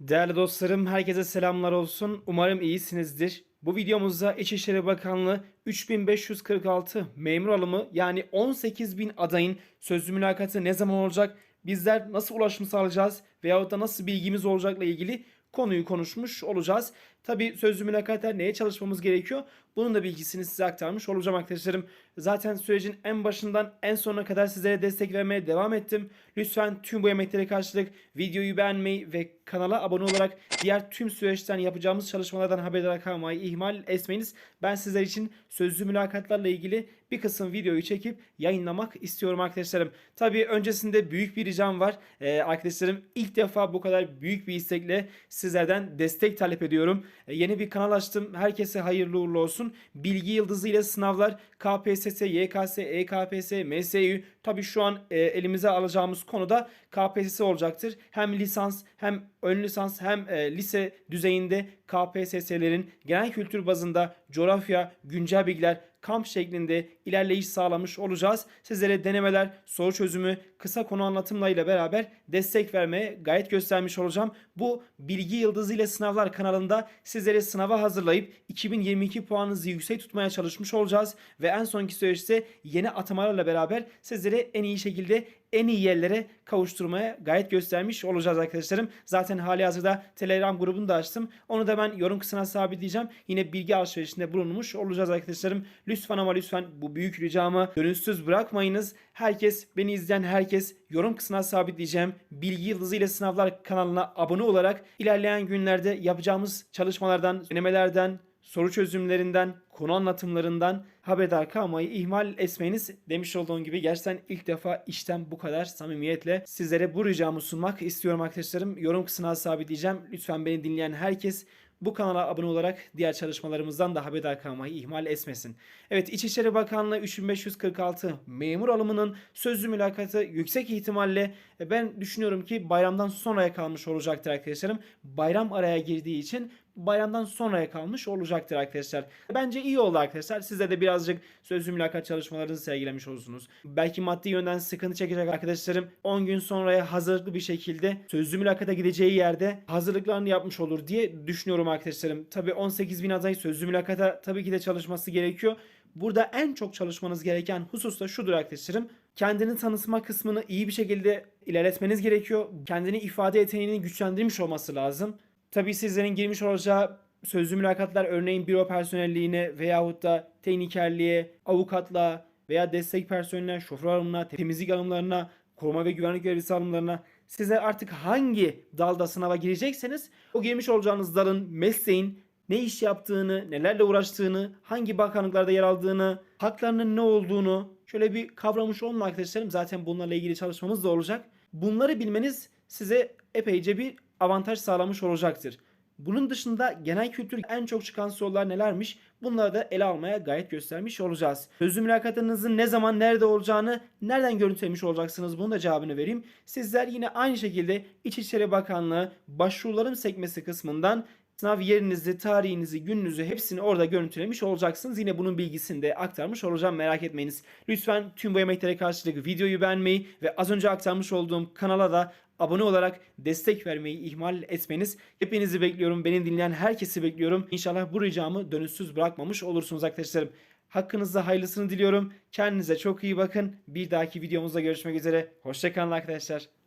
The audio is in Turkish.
Değerli dostlarım, herkese selamlar olsun. Umarım iyisinizdir. Bu videomuzda İçişleri Bakanlığı 3546 memur alımı yani 18.000 adayın sözlü mülakatı ne zaman olacak? Bizler nasıl ulaşım sağlayacağız veyahut da nasıl bilgimiz olacakla ilgili konuyu konuşmuş olacağız. Tabi sözlü mülakatlar neye çalışmamız gerekiyor? Bunun da bilgisini size aktarmış olacağım arkadaşlarım. Zaten sürecin en başından en sonuna kadar sizlere destek vermeye devam ettim. Lütfen tüm bu emeklere karşılık videoyu beğenmeyi ve kanala abone olarak diğer tüm süreçten yapacağımız çalışmalardan haberdar kalmayı ihmal etmeyiniz. Ben sizler için sözlü mülakatlarla ilgili bir kısım videoyu çekip yayınlamak istiyorum arkadaşlarım. Tabii öncesinde büyük bir ricam var. Ee, arkadaşlarım ilk defa bu kadar büyük bir istekle sizlerden destek talep ediyorum. Ee, yeni bir kanal açtım. Herkese hayırlı uğurlu olsun. Bilgi yıldızı ile sınavlar KPSS, YKS, EKPS, MSÜ tabii şu an e, elimize alacağımız konuda KPSS olacaktır. Hem lisans hem ön lisans hem e, lise düzeyinde KPSS'lerin genel kültür bazında coğrafya, güncel bilgiler, kamp şeklinde ilerleyiş sağlamış olacağız. Sizlere denemeler, soru çözümü, kısa konu anlatımlarıyla beraber destek vermeye gayet göstermiş olacağım. Bu Bilgi Yıldızı ile Sınavlar kanalında sizlere sınava hazırlayıp 2022 puanınızı yüksek tutmaya çalışmış olacağız. Ve en sonki süreçte yeni atamalarla beraber sizlere en iyi şekilde en iyi yerlere kavuşturmaya gayet göstermiş olacağız arkadaşlarım. Zaten hali hazırda Telegram grubunu da açtım. Onu da ben yorum kısmına sabitleyeceğim. Yine bilgi alışverişinde bulunmuş olacağız arkadaşlarım. Lütfen ama lütfen bu büyük ricamı gönülsüz bırakmayınız. Herkes, beni izleyen herkes yorum kısmına sabitleyeceğim. Bilgi Yıldızı ile Sınavlar kanalına abone olarak ilerleyen günlerde yapacağımız çalışmalardan, denemelerden, soru çözümlerinden, konu anlatımlarından haberdar kalmayı ihmal etmeyiniz. Demiş olduğum gibi gerçekten ilk defa işten bu kadar samimiyetle sizlere bu ricamı sunmak istiyorum arkadaşlarım. Yorum kısmına sabitleyeceğim. Lütfen beni dinleyen herkes bu kanala abone olarak diğer çalışmalarımızdan da haberdar kalmayı ihmal etmesin. Evet İçişleri Bakanlığı 3546 memur alımının sözlü mülakatı yüksek ihtimalle e, ben düşünüyorum ki bayramdan sonraya kalmış olacaktır arkadaşlarım. Bayram araya girdiği için bayramdan sonraya kalmış olacaktır arkadaşlar. Bence iyi oldu arkadaşlar. Sizde de birazcık sözlü mülakat çalışmalarınızı sergilemiş olursunuz. Belki maddi yönden sıkıntı çekecek arkadaşlarım 10 gün sonraya hazırlıklı bir şekilde sözlü mülakata gideceği yerde hazırlıklarını yapmış olur diye düşünüyorum arkadaşlarım. Tabi 18 bin aday sözlü mülakata tabii ki de çalışması gerekiyor. Burada en çok çalışmanız gereken husus da şudur arkadaşlarım. Kendini tanıtma kısmını iyi bir şekilde ilerletmeniz gerekiyor. Kendini ifade yeteneğini güçlendirmiş olması lazım. Tabii sizlerin girmiş olacağı sözlü mülakatlar örneğin büro personelliğine veyahut da teknikerliğe, avukatla veya destek personeline, şoför alımına, temizlik alımlarına, koruma ve güvenlik görevlisi alımlarına size artık hangi dalda sınava girecekseniz o girmiş olacağınız dalın, mesleğin ne iş yaptığını, nelerle uğraştığını, hangi bakanlıklarda yer aldığını, haklarının ne olduğunu şöyle bir kavramış olun arkadaşlarım. Zaten bunlarla ilgili çalışmamız da olacak. Bunları bilmeniz size epeyce bir avantaj sağlamış olacaktır. Bunun dışında genel kültür en çok çıkan sorular nelermiş? Bunları da ele almaya gayet göstermiş olacağız. Sözlü mülakatınızın ne zaman nerede olacağını nereden görüntülemiş olacaksınız bunun da cevabını vereyim. Sizler yine aynı şekilde İçişleri Bakanlığı başvurularım sekmesi kısmından Sınav yerinizi, tarihinizi, gününüzü hepsini orada görüntülemiş olacaksınız. Yine bunun bilgisini de aktarmış olacağım merak etmeyiniz. Lütfen tüm bu emeklere karşılık videoyu beğenmeyi ve az önce aktarmış olduğum kanala da abone olarak destek vermeyi ihmal etmeniz. Hepinizi bekliyorum. Beni dinleyen herkesi bekliyorum. İnşallah bu ricamı dönüşsüz bırakmamış olursunuz arkadaşlarım. Hakkınızda hayırlısını diliyorum. Kendinize çok iyi bakın. Bir dahaki videomuzda görüşmek üzere. Hoşçakalın arkadaşlar.